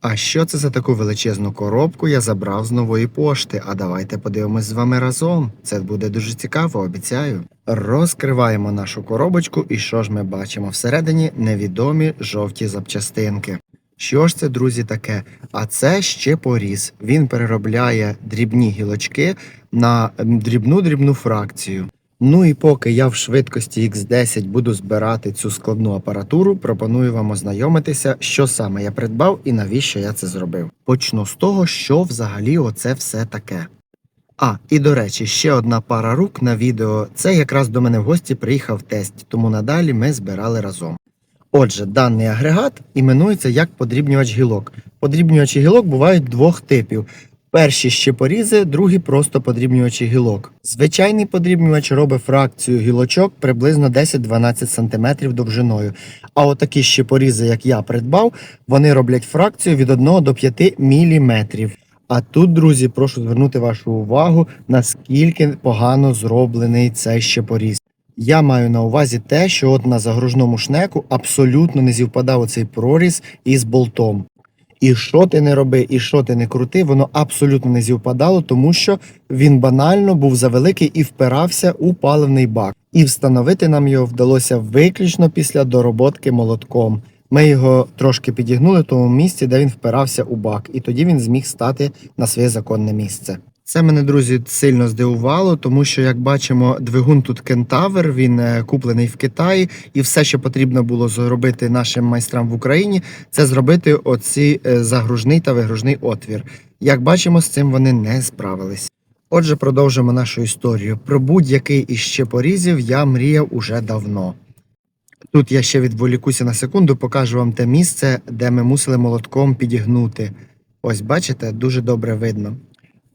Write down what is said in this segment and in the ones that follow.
А що це за таку величезну коробку я забрав з нової пошти? А давайте подивимось з вами разом. Це буде дуже цікаво, обіцяю. Розкриваємо нашу коробочку, і що ж ми бачимо? Всередині невідомі жовті запчастинки. Що ж це, друзі, таке? А це ще поріз. Він переробляє дрібні гілочки на дрібну дрібну фракцію. Ну і поки я в швидкості X10 буду збирати цю складну апаратуру, пропоную вам ознайомитися, що саме я придбав і навіщо я це зробив. Почну з того, що взагалі оце все таке. А, і до речі, ще одна пара рук на відео. Це якраз до мене в гості приїхав тесть, тому надалі ми збирали разом. Отже, даний агрегат іменується як подрібнювач гілок. Подрібнювачі гілок бувають двох типів. Перші ще порізи, другі просто подрібнювачі гілок. Звичайний подрібнювач робить фракцію гілочок приблизно 10-12 см довжиною. А отакі ще порізи, як я придбав, вони роблять фракцію від 1 до 5 мм. А тут, друзі, прошу звернути вашу увагу, наскільки погано зроблений цей щепоріз. Я маю на увазі те, що от на загружному шнеку абсолютно не зівпадав оцей проріз із болтом. І що ти не роби, і що ти не крути, воно абсолютно не зівпадало, тому що він банально був завеликий і впирався у паливний бак. І встановити нам його вдалося виключно після дороботки молотком. Ми його трошки підігнули в тому місці, де він впирався у бак, і тоді він зміг стати на своє законне місце. Це мене, друзі, сильно здивувало, тому що, як бачимо, двигун тут кентавр, він е, куплений в Китаї, і все, що потрібно було зробити нашим майстрам в Україні, це зробити оці е, загружний та вигружний отвір. Як бачимо, з цим вони не справились. Отже, продовжимо нашу історію. Про будь-який із ще порізів я мріяв уже давно. Тут я ще відволікуся на секунду, покажу вам те місце, де ми мусили молотком підігнути. Ось бачите, дуже добре видно.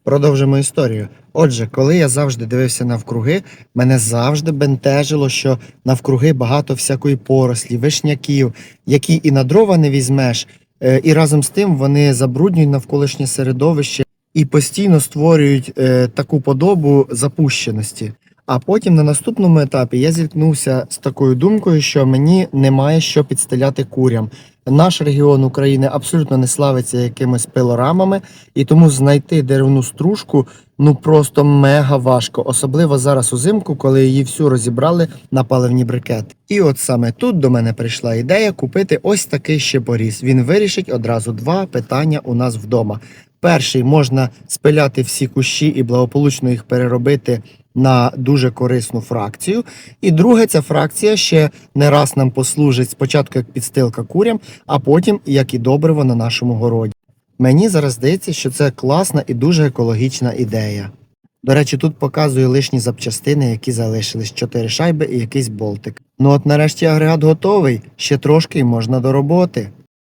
Продовжимо історію. Отже, коли я завжди дивився навкруги, мене завжди бентежило, що навкруги багато всякої порослі, вишняків, які і на дрова не візьмеш, е, і разом з тим вони забруднюють навколишнє середовище і постійно створюють е, таку подобу запущеності. А потім на наступному етапі я зіткнувся з такою думкою, що мені немає що підстеляти курям. Наш регіон України абсолютно не славиться якимись пилорамами, і тому знайти деревну стружку ну просто мега важко, особливо зараз узимку, коли її всю розібрали на паливні брикети. І от саме тут до мене прийшла ідея купити ось такий щепоріз. Він вирішить одразу два питання у нас вдома. Перший можна спиляти всі кущі і благополучно їх переробити на дуже корисну фракцію. І друге, ця фракція ще не раз нам послужить спочатку як підстилка курям, а потім як і добриво на нашому городі. Мені зараз здається, що це класна і дуже екологічна ідея. До речі, тут показую лишні запчастини, які залишились, чотири шайби і якийсь болтик. Ну от нарешті агрегат готовий, ще трошки і можна до роботи.